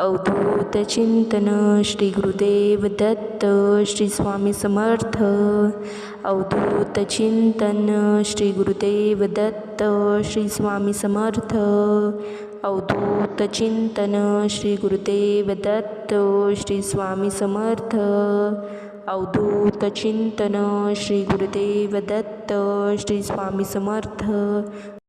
अवधूत चिंतन श्री दत्त श्री स्वामी समर्थ. अवधूत चिंतन श्री दत्त श्री स्वामी समर्थ. अवधूत चिंतन श्री दत्त श्री स्वामी समर्थ. अवधूत चिंतन श्री दत्त श्री स्वामी समर्थ.